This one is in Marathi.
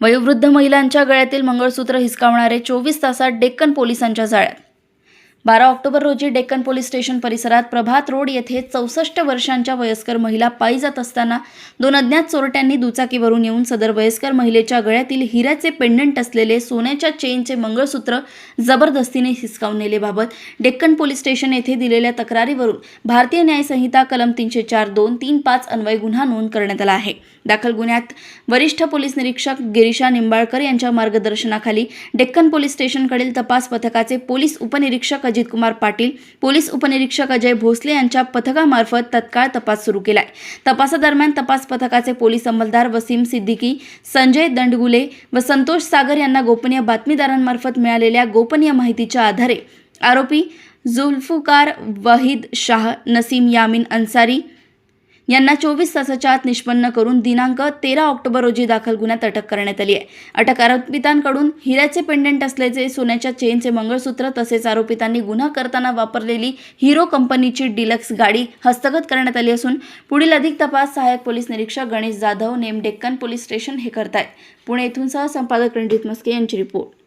वयोवृद्ध महिलांच्या गळ्यातील मंगळसूत्र हिसकावणारे चोवीस तासात डेक्कन पोलिसांच्या जाळ्यात. बारा ऑक्टोबर रोजी डेक्कन पोलीस स्टेशन परिसरात प्रभात रोड येथे चौसष्ट वर्षांच्या वयस्कर महिला पायी जात असताना दोन अज्ञात चोरट्यांनी दुचाकीवरून येऊन सदर वयस्कर महिलेच्या गळ्यातील हिऱ्याचे पेंडंट असलेले सोन्याच्या चेनचे मंगळसूत्र जबरदस्तीने हिसकावून नेलेबाबत डेक्कन पोलीस स्टेशन येथे दिलेल्या तक्रारीवरून भारतीय न्यायसंहिता कलम तीनशे चार दोन तीन पाच अन्वय गुन्हा नोंद करण्यात आला आहे. दाखल गुन्ह्यात वरिष्ठ पोलीस निरीक्षक गिरीशा निंबाळकर यांच्या मार्गदर्शनाखाली डेक्कन पोलीस स्टेशनकडील तपास पथकाचे पोलीस उपनिरीक्षक अजितकुमार पाटील पोलीस उपनिरीक्षक अजय भोसले यांच्या पथकामार्फत तत्काळ तपास सुरू केलाय. तपासादरम्यान तपास पथकाचे पोलीस अंमलदार वसीम सिद्दीकी संजय दंडगुले व संतोष सागर यांना गोपनीय बातमीदारांमार्फत मिळालेल्या गोपनीय माहितीच्या आधारे आरोपी जुल्फुकार वहीद शाह नसीम यामीन अन्सारी यांना चोवीस तासाच्या आत निष्पन्न करून दिनांक तेरा ऑक्टोबर रोजी दाखल गुन्ह्यात अटक करण्यात आली आहे. अटक आरोपितांकडून हिऱ्याचे पेंडंट असल्याचे सोन्याच्या चेनचे मंगळसूत्र तसेच आरोपितांनी गुन्हा करताना वापरलेली हिरो कंपनीची डिलक्स गाडी हस्तगत करण्यात आली असून पुढील अधिक तपास सहाय्यक पोलीस निरीक्षक गणेश जाधव नेम डेक्कन पोलीस स्टेशन हे करतायत. पुणे येथून सह संपादक रणजित मस्के यांची रिपोर्ट.